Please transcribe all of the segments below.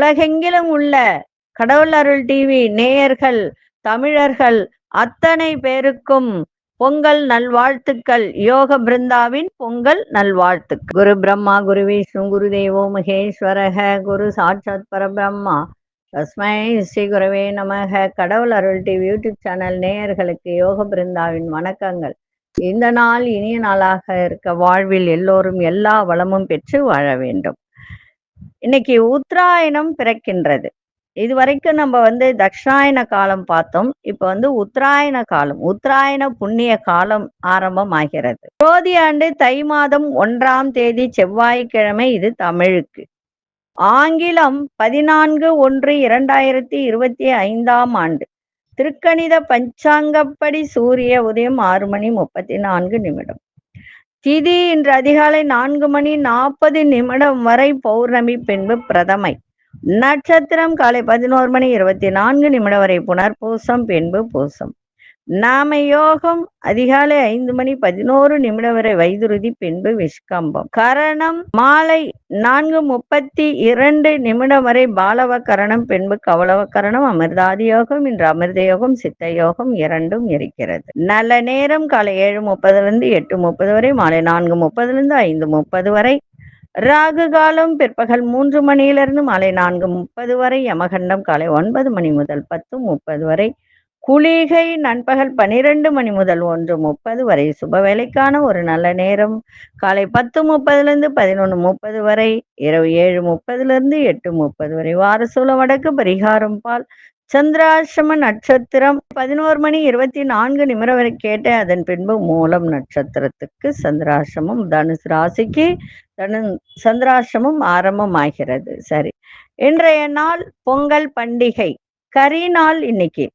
உலகெங்கிலும் உள்ள கடவுள் அருள் டிவி நேயர்கள் தமிழர்கள் அத்தனை பேருக்கும் பொங்கல் நல்வாழ்த்துக்கள். யோக பிருந்தாவின் பொங்கல் நல்வாழ்த்துக்கள். குரு பிரம்மா குரு விஷ்ணு குரு தேவோ மகேஸ்வரக குரு சாட்சாத் பரபிரம்மா. தஸ்மை ஸ்ரீ குருவே நமக. கடவுள் அருள் டிவி யூடியூப் சேனல் நேயர்களுக்கு யோக பிருந்தாவின் வணக்கங்கள். இந்த நாள் இனிய நாளாக இருக்க வாழ்வில் எல்லோரும் எல்லா வளமும் பெற்று வாழ வேண்டும். இன்னைக்கு உத்தராயணம் பிறக்கின்றது. இது வரைக்கும் நம்ம வந்து தக்ஷாயன காலம் பார்த்தோம். இப்ப வந்து உத்தராயண காலம் உத்தராயண புண்ணிய காலம் ஆரம்பம் ஆகிறது ஜோதி ஆண்டு தை மாதம் ஒன்றாம் தேதி செவ்வாய்க்கிழமை இது தமிழுக்கு. ஆங்கிலம் பதினான்கு ஒன்று இரண்டாயிரத்தி இருபத்தி ஐந்தாம் ஆண்டு. திருக்கணித பஞ்சாங்கப்படி சூரிய உதயம் ஆறு மணி முப்பத்தி நான்கு நிமிடம். திதி இன்று அதிகாலை நான்கு மணி நாற்பது நிமிடம் வரை பௌர்ணமி பின்பு பிரதமை. நட்சத்திரம் காலை பதினோரு மணி இருபத்தி நான்கு நிமிடம் வரை புனர்பூசம் பின்பு பூசம். நாம யோகம் அதிகாலை ஐந்து மணி பதினோரு நிமிடம் வரை வைதுருதி பின்பு விஷ்கம்பம். கரணம் மாலை நான்கு முப்பத்தி இரண்டு நிமிடம் வரை பாலவ கரணம் பின்பு கவலவ கரணம் அமிர்தாதி யோகம் இன்று அமிர்த யோகம் சித்த யோகம் இரண்டும் இருக்கிறது. நல்ல நேரம் காலை ஏழு முப்பதுலேருந்து எட்டு முப்பது வரை மாலை நான்கு முப்பதுலேருந்து ஐந்து முப்பது வரை. ராகு காலம் பிற்பகல் மூன்று மணியிலிருந்து மாலை நான்கு முப்பது வரை யமகண்டம் காலை ஒன்பது மணி முதல் பத்து முப்பது வரை. குளிகை நண்பகல் பனிரெண்டு மணி முதல் ஒன்று முப்பது வரை சுப வேலைக்கான ஒரு நல்ல நேரம். காலை பத்து முப்பதுலேருந்து பதினொன்று முப்பது வரை இரவு ஏழு முப்பதுலேருந்து எட்டு முப்பது வரை வாரசூல வடக்கு பரிகாரம் பால். சந்திராசிரம நட்சத்திரம் பதினோரு மணி இருபத்தி நான்கு நிமிடம் வரை கேட்ட அதன் பின்பு மூலம் நட்சத்திரத்துக்கு சந்திராசிரமம் தனுசு ராசிக்கு தனு சந்திராசிரமம் ஆரம்பமாகிறது. சரி. இன்றைய நாள் பொங்கல் பண்டிகை. கரி நாள் இன்னைக்கு.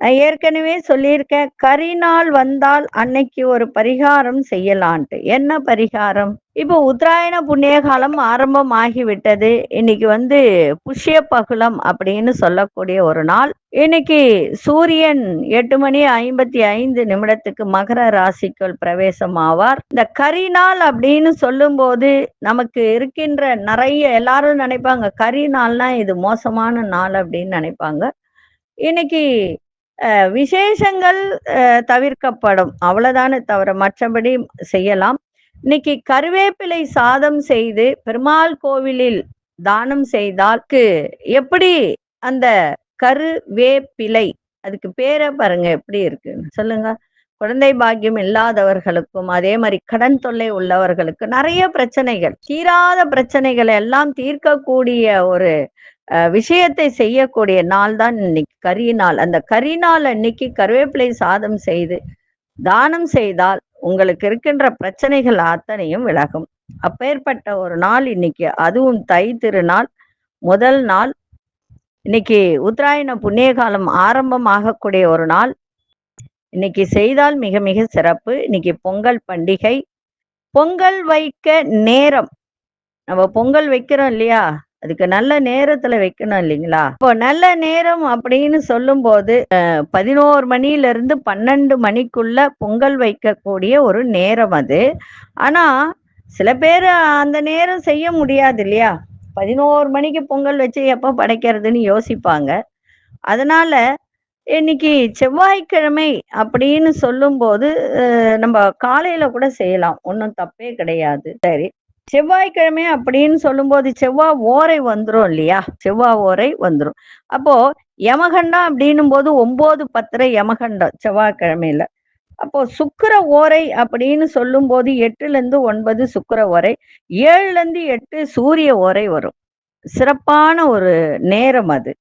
நான் ஏற்கனவே சொல்லியிருக்கேன் கரிநாள் வந்தால் அன்னைக்கு ஒரு பரிகாரம் செய்யலான்ட்டு. என்ன பரிகாரம்? இப்போ உத்தராயண புண்ணிய காலம் ஆரம்பம் ஆகிவிட்டது இன்னைக்கு வந்து புஷ்ய பகுலம் அப்படின்னு சொல்லக்கூடிய ஒரு நாள். இன்னைக்கு சூரியன் எட்டு மணி ஐம்பத்தி ஐந்து நிமிடத்துக்கு மகர ராசிக்குள் பிரவேசம் ஆவார். இந்த கரிநாள் அப்படின்னு சொல்லும்போது நமக்கு இருக்கின்ற நிறைய எல்லாரும் நினைப்பாங்க கரிநாள்னா இது மோசமான நாள் அப்படின்னு நினைப்பாங்க. இன்னைக்கு விசேஷங்கள் தவிர்க்கப்படும். அவ்வளவுதானே தவிர மற்றபடி செய்யலாம். இன்னைக்கு கருவேப்பிலை சாதம் செய்து பெருமாள் கோவிலில் தானம் செய்தால்க்கு எப்படி அந்த கருவேப்பிலை அதுக்கு பேரை பாருங்க எப்படி இருக்கு? சொல்லுங்க. குழந்தை பாக்கியம் இல்லாதவர்களுக்கும் அதே மாதிரி கடன் தொல்லை உள்ளவர்களுக்கு நிறைய பிரச்சனைகள். தீராத பிரச்சனைகளை எல்லாம் தீர்க்கக்கூடிய ஒரு விஷயத்தை செய்யக்கூடிய நாள் தான் இன்னைக்கு. கரி நாள். அந்த கரி நாள் அன்னைக்கு கருவேப்பிலை சாதம் செய்து தானம் செய்தால் உங்களுக்கு இருக்கின்ற பிரச்சனைகள் அத்தனையும் விலகும். அப்பேற்பட்ட ஒரு நாள் இன்னைக்கு. அதுவும் தை திருநாள். முதல் நாள். இன்னைக்கு உத்தராயண புண்ணிய காலம் ஆரம்பம் ஆகக்கூடிய ஒரு நாள். இன்னைக்கு செய்தால் மிக மிக சிறப்பு. இன்னைக்கு பொங்கல் பண்டிகை. பொங்கல் வைக்க நேரம். நம்ம பொங்கல் வைக்கிறோம் இல்லையா? அதுக்கு நல்ல நேரத்துல வைக்கணும் இல்லைங்களா? இப்போ நல்ல நேரம் அப்படின்னு சொல்லும் போது பதினோரு மணில இருந்து பன்னெண்டு மணிக்குள்ள பொங்கல் வைக்கக்கூடிய ஒரு நேரம் அது. ஆனா சில பேர் அந்த நேரம் செய்ய முடியாது இல்லையா? பதினோரு மணிக்கு பொங்கல் வச்சு எப்போ படைக்கிறதுன்னு யோசிப்பாங்க. அதனால இன்னைக்கு செவ்வாய்க்கிழமை அப்படின்னு சொல்லும்போது நம்ம காலையில கூட செய்யலாம். ஒன்றும் தப்பே கிடையாது. சரி. செவ்வாய்க்கிழமை அப்படின்னு சொல்லும்போது செவ்வாய் ஓரை வந்துடும் இல்லையா? செவ்வாய் ஓரை வந்துடும் அப்போ யமகண்டம் அப்படின்னும் போது ஒன்பது பத்தரை யமகண்டம் செவ்வாய்க்கிழமையில. அப்போ சுக்கர ஓரை அப்படின்னு சொல்லும் போது எட்டுல இருந்து ஒன்பது சுக்கர ஓரை ஏழுல இருந்து எட்டு சூரிய ஓரை வரும். சிறப்பான ஒரு நேரம் அது.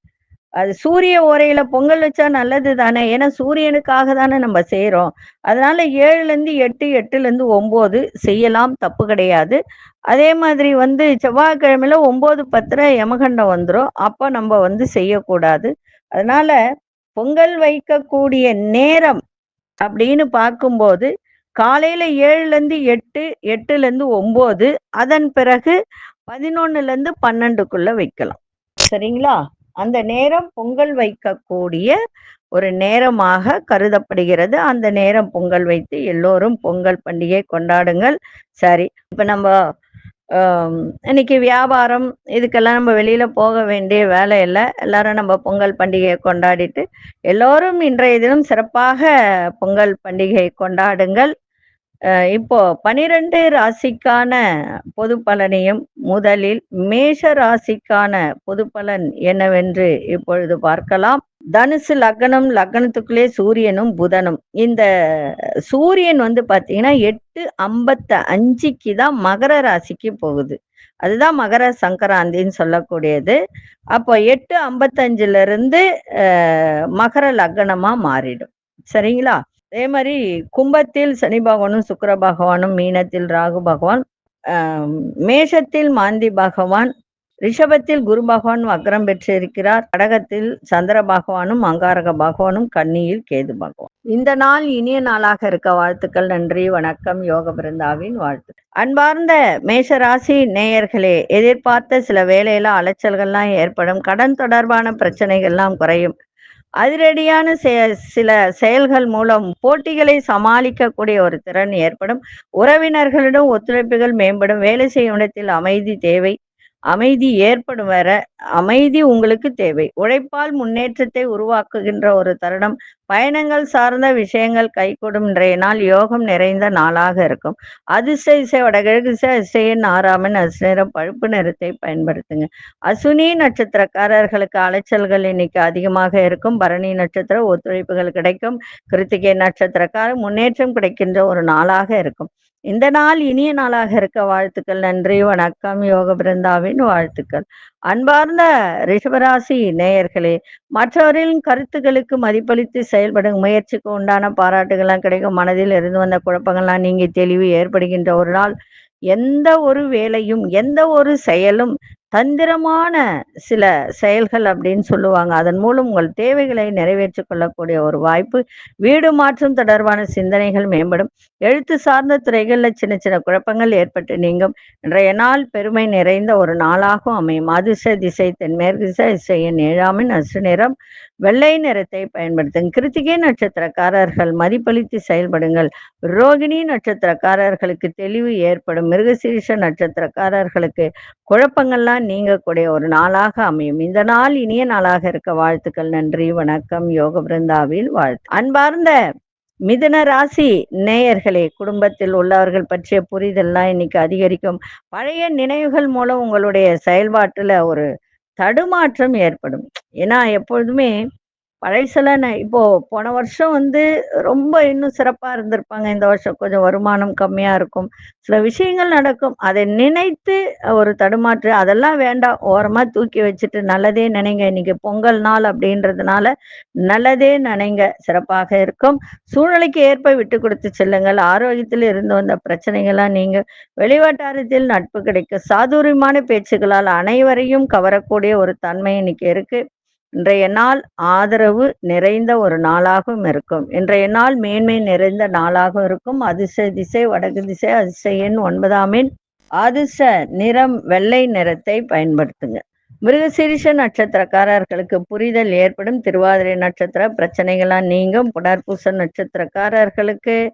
அது சூரிய ஓரையில பொங்கல் வச்சா நல்லது தானே ஏன்னா சூரியனுக்காக தானே நம்ம செய்யறோம் அதனால ஏழுல இருந்து எட்டு எட்டுல இருந்து ஒன்பது செய்யலாம் தப்பு கிடையாது. அதே மாதிரி வந்து செவ்வாய்க்கிழமையில ஒன்பது பத்திர யமகண்டம் வந்துடும் அப்ப நம்ம வந்து செய்யக்கூடாது. அதனால பொங்கல் வைக்கக்கூடிய நேரம் அப்படின்னு பார்க்கும்போது காலையில ஏழுல இருந்து எட்டு எட்டுல இருந்து ஒன்பது அதன் பிறகு பதினொன்னுல இருந்து பன்னெண்டுக்குள்ள வைக்கலாம். சரிங்களா? அந்த நேரம் பொங்கல் வைக்கக்கூடிய ஒரு நேரமாக கருதப்படுகிறது. அந்த நேரம் பொங்கல் வைத்து எல்லோரும் பொங்கல் பண்டிகை கொண்டாடுங்கள். சரி இப்ப நம்ம இன்னைக்கு வியாபாரம் இதுக்கெல்லாம் நம்ம வெளியில போக வேண்டிய வேலை இல்லை. எல்லாரும் நம்ம பொங்கல் பண்டிகையை கொண்டாடிட்டு எல்லோரும் இன்றைய தினம் சிறப்பாக பொங்கல் பண்டிகை கொண்டாடுங்கள். இப்போ பனிரெண்டு ராசிக்கான பொது பலனையும் முதலில் மேஷ ராசிக்கான பொது பலன் என்னவென்று இப்பொழுது பார்க்கலாம். தனுசு லக்னம் லக்னத்துக்குள்ளே சூரியனும் புதனும். இந்த சூரியன் வந்து பார்த்தீங்கன்னா எட்டு ஐம்பத்த அஞ்சுக்கு தான் மகர ராசிக்கு போகுது. அதுதான் மகர சங்கராந்தின்னு சொல்லக்கூடியது. அப்போ எட்டு ஐம்பத்தஞ்சுல இருந்து மகர லக்னமா மாறிடும். சரிங்களா? அதே மாதிரி கும்பத்தில் சனி பகவானும் சுக்கர பகவானும் மீனத்தில் ராகு பகவான் மேஷத்தில் மாந்தி பகவான் ரிஷபத்தில் குரு பகவான் வக்ரம் பெற்றிருக்கிறார். கடகத்தில் சந்திர பகவானும் அங்காரக பகவானும் கன்னியில் கேது பகவான். இந்த நாள் இனிய நாளாக இருக்க வாழ்த்துக்கள் நன்றி வணக்கம் யோக பிருந்தாவின் வாழ்த்து அன்பார்ந்த மேஷராசி நேயர்களே எதிர்பார்த்த சில வேலையில அலைச்சல்கள்லாம் ஏற்படும். கடன் தொடர்பான பிரச்சனைகள்லாம் குறையும். அதிரடியான செ சில செயல்கள் மூலம் போட்டிகளை சமாளிக்கக்கூடிய ஒரு திறன் ஏற்படும். உறவினர்களிடம் ஒத்துழைப்புகள் மேம்படும். வேலை செய்யும் இடத்தில் அமைதி தேவை. அமைதி ஏற்படும் வர அமைதி உங்களுக்கு தேவை. உழைப்பால் முன்னேற்றத்தை உருவாக்குகின்ற ஒரு தருணம். பயணங்கள் சார்ந்த விஷயங்கள் கைகூடும் இன்றைய நாள் யோகம் நிறைந்த நாளாக இருக்கும். அதிர்ஷ்ட இசை வடகிழக்கு இசை இசையின் ஆறாமன் அசுநேரம் பழுப்பு நிறத்தை பயன்படுத்துங்க. அசுனி நட்சத்திரக்காரர்களுக்கு அலைச்சல்கள் இன்னைக்கு அதிகமாக இருக்கும். பரணி நட்சத்திர ஒத்துழைப்புகள் கிடைக்கும். கிருத்திகை நட்சத்திரக்கார முன்னேற்றம் கிடைக்கின்ற ஒரு நாளாக இருக்கும். இந்த நாள் இனிய நாளாக இருக்க வாழ்த்துக்கள் நன்றி வணக்கம். யோக பிருந்தாவின் வாழ்த்துக்கள். அன்பார்ந்த ரிஷபராசி நேயர்களே மற்றவரின் கருத்துக்களுக்கு மதிப்பளித்து செயல்படும் முயற்சிக்கு உண்டான பாராட்டுகள்லாம் கிடைக்கும். மனதில் இருந்து வந்த குழப்பங்கள்லாம் நீங்கி தெளிவு ஏற்படுகின்ற ஒரு நாள். எந்த ஒரு வேலையும் எந்த ஒரு செயலும் தந்திரமான சில செயல்கள் அப்படின்னு சொல்லுவாங்க. அதன் மூலம் உங்கள் தேவைகளை நிறைவேற்றிக் கொள்ளக்கூடிய ஒரு வாய்ப்பு வீடு மாற்றம் தொடர்பான சிந்தனைகள் மேம்படும். எழுத்து சார்ந்த துறைகளில் சின்ன சின்ன குழப்பங்கள் ஏற்பட்டு நீங்கும். இன்றைய நாள் பெருமை நிறைந்த ஒரு நாளாகவும் அமையும். அதிர்ஷ்ட திசை தென்மேற்கு திசை இசையின் ஏழாமின் அசு நிறம் வெள்ளை நிறத்தை பயன்படுத்துங்க. கிருத்திகை நட்சத்திரக்காரர்கள் மதிப்பளித்து செயல்படுங்கள். ரோகிணி நட்சத்திரக்காரர்களுக்கு தெளிவு ஏற்படும். மிருகசீரிஷ நட்சத்திரக்காரர்களுக்கு குழப்பங்கள்லாம் நீங்கக்கூடிய ஒரு நாளாக அமையும். இந்த நாள் இனிய நாளாக இருக்க வாழ்த்துக்கள். நன்றி வணக்கம். யோக பிருந்தாவில் வாழ்த்து. அன்பார்ந்த மிதுன ராசி நேயர்களே குடும்பத்தில் உள்ளவர்கள் பற்றிய புரிதல்லாம் இன்னைக்கு அதிகரிக்கும். பழைய நினைவுகள் மூலம் உங்களுடைய செயல்பாட்டுல ஒரு தடுமாற்றம் ஏற்படும். ஏன்னா எப்பொழுதுமே பழைசல இப்போ போன வருஷம் வந்து ரொம்ப இன்னும் சிறப்பா இருந்திருப்பாங்க. இந்த வருஷம் கொஞ்சம் வருமானம் கம்மியா இருக்கும். சில விஷயங்கள் நடக்கும். அதை நினைத்து ஒரு தடுமாற்று அதெல்லாம் வேண்டாம். ஓரமா தூக்கி வச்சுட்டு நல்லதே நினைங்க. இன்னைக்கு பொங்கல் நாள் அப்படின்றதுனால நல்லதே நினைங்க. சிறப்பாக இருக்கும். சூழ்நிலைக்கு ஏற்ப விட்டு கொடுத்து செல்லுங்கள். ஆரோக்கியத்தில் இருந்து வந்த பிரச்சனைகள்லாம் நீங்க வெளிவட்டாரத்தில் நட்பு கிடைக்கும். சாதுரியமான பேச்சுகளால் அனைவரையும் கவரக்கூடிய ஒரு தன்மை இன்னைக்கு இருக்கு. இன்றைய நாள் ஆதரவு நிறைந்த ஒரு நாளாகவும் இருக்கும். இன்றைய நாள் மேன்மை நிறைந்த நாளாகவும் இருக்கும். அதிர்ஷ்ட திசை வடக்கு திசை அதிசயன் ஒன்பதாம் எண். அதிர்ஷ்ட நிறம் வெள்ளை நிறத்தை பயன்படுத்துங்க. மிருகசீரிஷ நட்சத்திரக்காரர்களுக்கு புரிதல் ஏற்படும். திருவாதிரை நட்சத்திர பிரச்சனைகளாக நீங்கும். புனர்பூச நட்சத்திரக்காரர்களுக்கு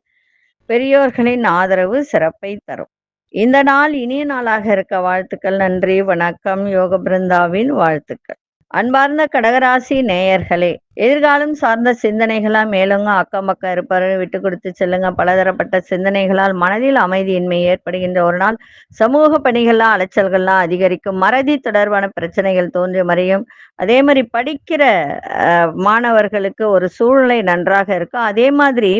பெரியோர்களின் ஆதரவு சிறப்பை தரும். இந்த நாள் இனிய நாளாக இருக்க வாழ்த்துக்கள். நன்றி வணக்கம். யோக பிருந்தாவின் வாழ்த்துக்கள். அன்பார்ந்த கடகராசி நேயர்களே எதிர்காலம் சார்ந்த சிந்தனைகளா மேலுங்க அக்கம் பக்கம் இருப்பவர்கள் விட்டு கொடுத்து செல்லுங்க. பலதரப்பட்ட சிந்தனைகளால் மனதில் அமைதியின்மை ஏற்படுகின்ற ஒரு நாள். சமூக பணிகள்லாம் அலைச்சல்கள்லாம் அதிகரிக்கும். மறதி தொடர்பான பிரச்சனைகள் தோன்றி மறையும். அதே மாதிரி படிக்கிற மாணவர்களுக்கு ஒரு சூழ்நிலை நன்றாக இருக்கும். அதே மாதிரி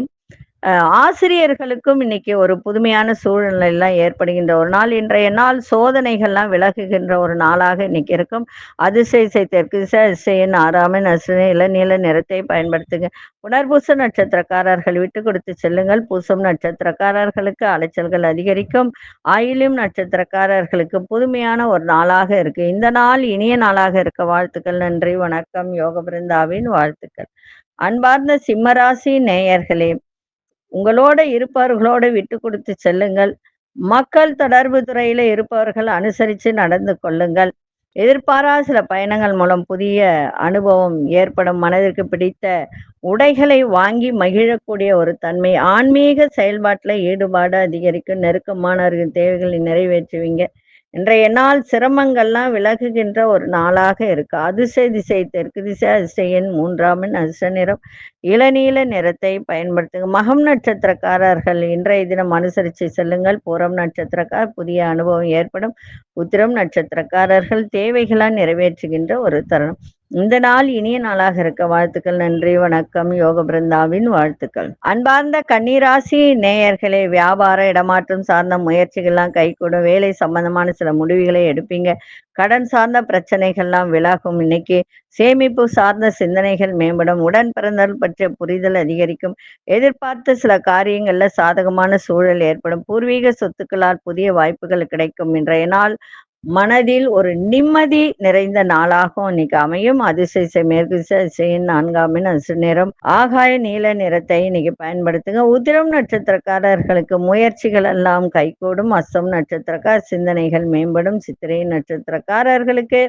ஆசிரியர்களுக்கும் இன்னைக்கு ஒரு புதுமையான சூழ்நிலை எல்லாம் ஏற்படுகின்ற ஒரு நாள். இன்றைய நாள் சோதனைகள்லாம் விலகுகின்ற ஒரு நாளாக இன்னைக்கு இருக்கும். அதிசய தெற்கு திசை ஆறாமன் அசுனை இளநீல நிறத்தை பயன்படுத்துங்க. புனர்பூச நட்சத்திரக்காரர்கள் விட்டு கொடுத்து செல்லுங்கள். பூசம் நட்சத்திரக்காரர்களுக்கு அலைச்சல்கள் அதிகரிக்கும். ஆயிலும் நட்சத்திரக்காரர்களுக்கு புதுமையான ஒரு நாளாக இருக்கு. இந்த நாள் இனிய நாளாக இருக்க வாழ்த்துக்கள். நன்றி வணக்கம். யோக பிருந்தாவின் வாழ்த்துக்கள். அன்பார்ந்த சிம்மராசி நேயர்களே உங்களோட இருப்பவர்களோட விட்டு கொடுத்து செல்லுங்கள். மக்கள் தொடர்பு துறையில இருப்பவர்கள் அனுசரித்து நடந்து கொள்ளுங்கள். எதிர்பாரா சில பயணங்கள் மூலம் புதிய அனுபவம் ஏற்படும். மனதிற்கு பிடித்த உடைகளை வாங்கி மகிழக்கூடிய ஒரு தன்மை. ஆன்மீக செயல்பாட்டில் ஈடுபாடு அதிகரிக்கும். நெருக்கமானவர்களின் தேவைகளை நிறைவேற்றுவீங்க. இன்றைய நாள் சிரமங்கள்லாம் விலகுகின்ற ஒரு நாளாக இருக்கு. அதிசய திசை தெற்கு திசை அதிசயன் மூன்றாமின் அதிர்ஷ்ட நிறம். இளநீல நிறத்தை பயன்படுத்துங்க மகம் நட்சத்திரக்காரர்கள் இன்றைய தினம் அனுசரித்து செல்லுங்கள். பூரம் நட்சத்திரக்கார் புதிய அனுபவம் ஏற்படும். உத்திரம் நட்சத்திரக்காரர்கள் தேவைகளால் நிறைவேற்றுகின்ற ஒரு தருணம். இந்த நாள் இனிய நாளாக இருக்க வாழ்த்துக்கள் நன்றி வணக்கம் யோக பிருந்தாவின் வாழ்த்துக்கள். அன்பார்ந்த கன்னிராசி நேயர்களே வியாபார இடமாற்றம் சார்ந்த முயற்சிகள்லாம் கைகூடும். வேலை சம்பந்தமான சில முடிவுகளை எடுப்பீங்க. கடன் சார்ந்த பிரச்சனைகள்லாம் விலகும். இன்னைக்கு சேமிப்பு சார்ந்த சிந்தனைகள் மேம்படும். உடன் பிறந்தல் பற்றிய புரிதல் அதிகரிக்கும். எதிர்பார்த்த சில காரியங்கள்ல சாதகமான சூழல் ஏற்படும். பூர்வீக சொத்துக்களால் புதிய வாய்ப்புகள் கிடைக்கும். இன்றைய நாள் மனதில் ஒரு நிம்மதி நிறைந்த நாளாகவும் இன்னைக்கு அமையும். அதிசய மேற்கு திசையின் நான்காமின் அசு நிறம் ஆகாய நீல நிறத்தை இன்னைக்கு பயன்படுத்துங்க. உதிரம் நட்சத்திரக்காரர்களுக்கு முயற்சிகள் எல்லாம் கைகூடும். அஸ்தம் நட்சத்திரக்கார் சிந்தனைகள் மேம்படும். சித்திரை நட்சத்திரக்காரர்களுக்கு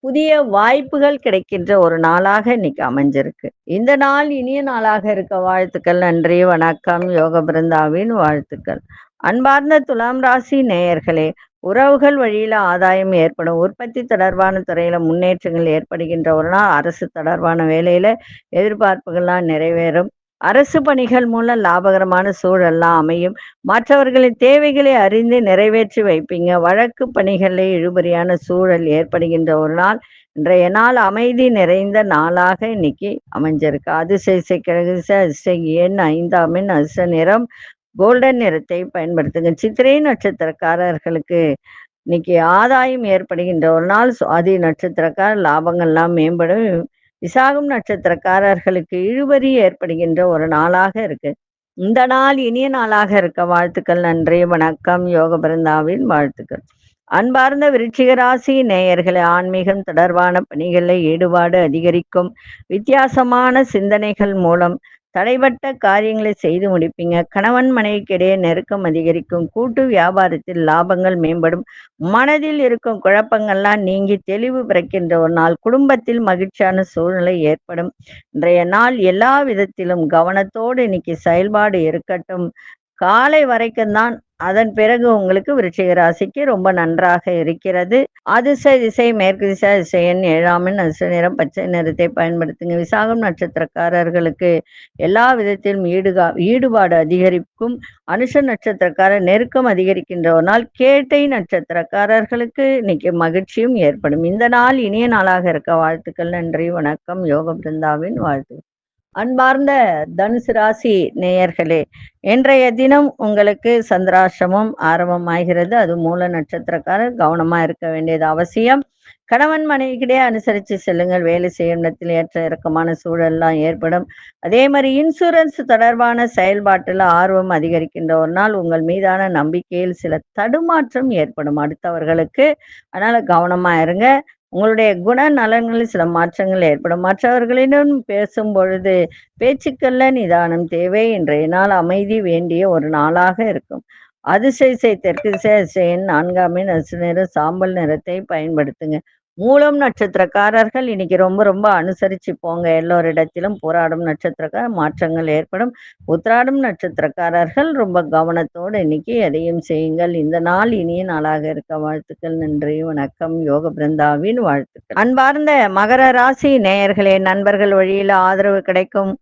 புதிய வாய்ப்புகள் கிடைக்கின்ற ஒரு நாளாக இன்னைக்கு அமைஞ்சிருக்கு. இந்த நாள் இனிய நாளாக இருக்க வாழ்த்துக்கள் நன்றி வணக்கம். யோக பிருந்தாவின் வாழ்த்துக்கள். அன்பார்ந்த துலாம் ராசி நேயர்களே உறவுகள் வழியில் ஆதாயம் ஏற்படும். உற்பத்தி தொடர்பான துறையில் முன்னேற்றங்கள் ஏற்படுகின்ற ஒரு நாள் அரசு தொடர்பான வேலையில் எதிர்பார்ப்புகள்லாம் நிறைவேறும். அரசு பணிகள் மூலம் லாபகரமான சூழல்லாம் அமையும். மற்றவர்களின் தேவைகளை அறிந்து நிறைவேற்றி வைப்பீங்க. வழக்கு பணிகளில் இழுபறியான சூழல் ஏற்படுகின்ற ஒரு நாள். இன்றைய நாள் அமைதி நிறைந்த நாளாக இன்னைக்கு அமைஞ்சிருக்கு. அதிசய கிழகு அதிசய எண் ஐந்தாம் எண் அதிர்ஷ்ட நிறம். கோல்டன் நிறத்தை பயன்படுத்துங்க. சித்திரை நட்சத்திரக்காரர்களுக்கு இன்னைக்கு ஆதாயம் ஏற்படுகின்ற ஒரு நாள் சுவாதி நட்சத்திரக்கார லாபங்கள்லாம் மேம்படும். விசாகம் நட்சத்திரக்காரர்களுக்கு இழுவரி ஏற்படுகின்ற ஒரு நாளாக இருக்கு. இந்த நாள் இனிய நாளாக இருக்க வாழ்த்துக்கள் நன்றி வணக்கம். யோக பிருந்தாவின் வாழ்த்துக்கள். அன்பார்ந்த விருட்சிகராசி ராசி ஆன்மீகம் தொடர்பான பணிகளில் ஈடுபாடு அதிகரிக்கும். வித்தியாசமான சிந்தனைகள் மூலம் தடைபட்ட காரியங்களை செய்து முடிப்பீங்க. கணவன் மனைவிக்கிடையே நெருக்கம் அதிகரிக்கும். கூட்டு வியாபாரத்தில் லாபங்கள் மேம்படும். மனதில் இருக்கும் குழப்பங்கள்லாம் நீங்கி தெளிவு பிறக்கின்ற ஒரு நாள். குடும்பத்தில் மகிழ்ச்சியான சூழ்நிலை ஏற்படும். இன்றைய நாள் எல்லா விதத்திலும் கவனத்தோடு இன்னைக்கு செயல்பாடு இருக்கட்டும். காலை வரைக்கும் தான் அதன் பிறகு உங்களுக்கு விருச்சிக ராசிக்கு ரொம்ப நன்றாக இருக்கிறது. அதிசய திசை மேற்கு திசை திசையன் ஏழாமின் அதிர்ஷ்ட நிறம் பச்சை நிறத்தை பயன்படுத்துங்க. விசாகம் நட்சத்திரக்காரர்களுக்கு எல்லா விதத்திலும் ஈடுகா ஈடுபாடு அதிகரிக்கும். அனுஷ நட்சத்திரக்காரர் நெருக்கம் அதிகரிக்கின்ற ஒரு நாள் கேட்டை நட்சத்திரக்காரர்களுக்கு இன்னைக்கு மகிழ்ச்சியும் ஏற்படும். இந்த நாள் இனிய நாளாக இருக்க. வாழ்த்துக்கள் நன்றி வணக்கம். யோக பிருந்தாவின் வாழ்த்து அன்பார்ந்த தனுசு ராசி நேயர்களே இன்றைய தினம் உங்களுக்கு சந்திராசிரமம் ஆரம்பமாகிறது. அது மூல நட்சத்திரக்காரர் கவனமா இருக்க வேண்டியது அவசியம். கணவன் மனைவிக்கிடையே அனுசரித்து செல்லுங்கள். வேலை செய்யும் இடத்தில் ஏற்ற இறக்கமான சூழல்லாம் ஏற்படும். அதே மாதிரி இன்சூரன்ஸ் தொடர்பான செயல்பாட்டில் ஆர்வம் அதிகரிக்கின்ற ஒரு நாள் உங்கள் மீதான நம்பிக்கையில் சில தடுமாற்றம் ஏற்படும். அடுத்தவர்களுக்கு அதனால் கவனமாக இருங்க. உங்களுடைய குண நலன்களில் சில மாற்றங்கள் ஏற்படும். மற்றவர்களிடம் பேசும் பொழுது பேச்சுக்கல்ல நிதானம் தேவை இன்றைய நாள் அமைதி வேண்டிய ஒரு நாளாக இருக்கும். அதிசய தெற்கு திசை நான்காம் நசு நிற சாம்பல் நிறத்தை பயன்படுத்துங்க. மூலம் நட்சத்திரக்காரர்கள் இன்னைக்கு ரொம்ப ரொம்ப அனுசரிச்சு போங்க. எல்லோரிடத்திலும் போராடும் நட்சத்திரக்கார மாற்றங்கள் ஏற்படும். உத்ராடும் நட்சத்திரக்காரர்கள் ரொம்ப கவனத்தோடு இன்னைக்கு எதையும் செய்யுங்கள். இந்த நாள் இனிய நாளாக இருக்க வாழ்த்துக்கள் நன்றி வணக்கம். யோக பிருந்தாவின் வாழ்த்துக்கள். அன்பார்ந்த மகர ராசி நேயர்களே நண்பர்கள் வழியில் ஆதரவு கிடைக்கும்.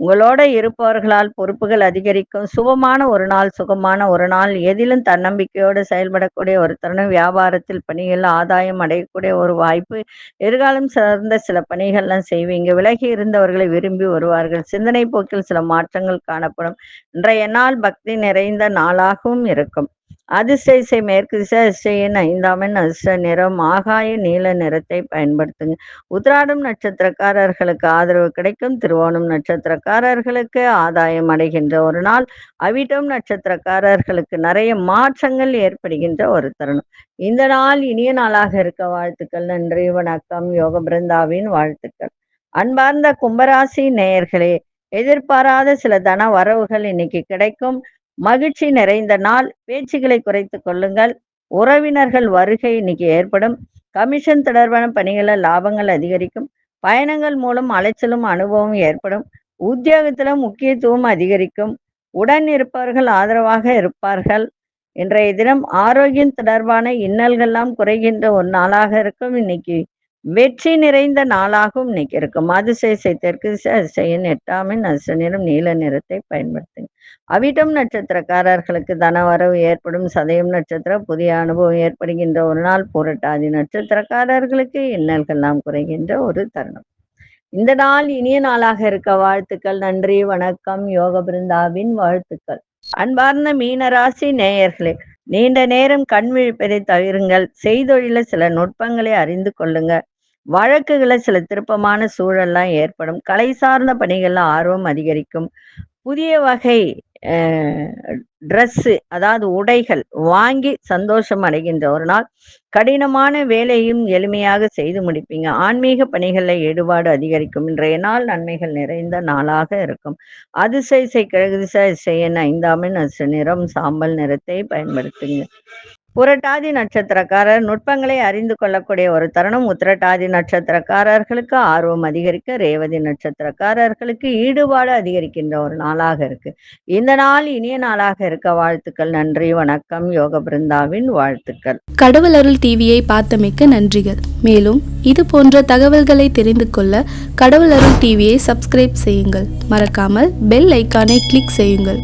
உங்களோட இருப்பவர்களால் பொறுப்புகள் அதிகரிக்கும். சுபமான ஒரு நாள் சுகமான ஒரு நாள். எதிலும் தன்னம்பிக்கையோடு செயல்படக்கூடிய ஒரு தருணம் வியாபாரத்தில் பணிகள் ஆதாயம் அடையக்கூடிய ஒரு வாய்ப்பு. எதிர்காலம் சார்ந்த சில பணிகள்லாம் செய்வீங்க. விலகி இருந்தவர்களை விரும்பி வருவார்கள். சிந்தனை போக்கில் சில மாற்றங்கள் காணப்படும். இன்றைய நாள் பக்தி நிறைந்த நாளாகவும் இருக்கும். அதிசய மேற்கு திசை அதிசயின் ஐந்தாமன் அதிர்ஷ்ட நிறம் ஆகாய நீல நிறத்தை பயன்படுத்துங்க. உத்ராடம் நட்சத்திரக்காரர்களுக்கு ஆதரவு கிடைக்கும். திருவோணம் நட்சத்திரக்காரர்களுக்கு ஆதாயம் அடைகின்ற ஒரு நாள். அவிட்டம் நட்சத்திரக்காரர்களுக்கு நிறைய மாற்றங்கள் ஏற்படுகின்ற ஒரு தருணம். இந்த நாள் இனிய நாளாக இருக்க வாழ்த்துக்கள். நன்றி வணக்கம். யோக பிருந்தாவின் வாழ்த்துக்கள். அன்பார்ந்த கும்பராசி நேயர்களே எதிர்பாராத சில தன வரவுகள் இன்னைக்கு கிடைக்கும். மகிழ்ச்சி நிறைந்த நாள். பேச்சுகளை குறைத்து கொள்ளுங்கள். உறவினர்கள் வருகை இன்னைக்கு ஏற்படும். கமிஷன் தொடர்பான பணிகளில் லாபங்கள் அதிகரிக்கும். பயணங்கள் மூலம் அலைச்சலும் அனுபவம் ஏற்படும். உத்தியோகத்தில் முக்கியத்துவம் அதிகரிக்கும். உடன் இருப்பவர்கள் ஆதரவாக இருப்பார்கள். இன்றைய தினம் ஆரோக்கியம் தொடர்பான இன்னல்கள்லாம் குறைகின்ற ஒரு நாளாக இருக்கும். இன்னைக்கு வெற்றி நிறைந்த நாளாகவும் இன்னைக்கு இருக்கும் அதிசய தெற்கு திசை அதிசயன் எட்டாமின் அதிர்ஷ்ட நிறம் நீல நிறத்தை பயன்படுத்துங்க. அவிட்டம் நட்சத்திரக்காரர்களுக்கு தனவரவு ஏற்படும். சதயம் நட்சத்திரம் புதிய அனுபவம் ஏற்படுகின்ற ஒரு நாள். புரட்டாதி நட்சத்திரக்காரர்களுக்கு இன்னல்கள்லாம் குறைகின்ற ஒரு தருணம். இந்த நாள் இனிய நாளாக இருக்க. வாழ்த்துக்கள் நன்றி வணக்கம். யோக பிருந்தாவின் வாழ்த்துக்கள். அன்பார்ந்த மீனராசி நேயர்களே நீண்ட நேரம் கண் விழிப்பதை தவிருங்கள். செய்தொழில சில நுட்பங்களை அறிந்து கொள்ளுங்க. வழக்குகளை சில திருப்பமான சூழல்லாம் ஏற்படும். கலை சார்ந்த பணிகள்ல ஆர்வம் அதிகரிக்கும். புதிய வகை ட்ரெஸ்ஸு அதாவது உடைகள் வாங்கி சந்தோஷம் அடைகின்ற ஒரு நாள். கடினமான வேலையும் எளிமையாக செய்து முடிப்பீங்க. ஆன்மீக பணிகளில் ஈடுபாடு அதிகரிக்கும். இன்றைய நாள் நன்மைகள் நிறைந்த நாளாக இருக்கும். அதிசய கிழகு திசை செய்யன் ஐந்தாமின் நிறம் சாம்பல் நிறத்தை பயன்படுத்துங்க. புரட்டாதி நட்சத்திரக்காரர் நுட்பங்களை அறிந்து கொள்ளக்கூடிய ஒரு தருணம். உத்திரட்டாதி நட்சத்திரக்காரர்களுக்கு ஆர்வம் அதிகரிக்க ரேவதி நட்சத்திரக்காரர்களுக்கு ஈடுபாடு அதிகரிக்கின்ற ஒரு நாளாக இருக்கு. இந்த நாள் இனிய நாளாக இருக்க வாழ்த்துக்கள். நன்றி வணக்கம். யோக பிருந்தாவின் வாழ்த்துக்கள். கடவுள் அருள் டிவியை பார்த்தமைக்க நன்றிகள். மேலும் இது போன்ற தகவல்களை தெரிந்து கொள்ள கடவுள் அருள் டிவியை சப்ஸ்கிரைப் செய்யுங்கள். மறக்காமல் பெல் ஐக்கானை கிளிக் செய்யுங்கள்.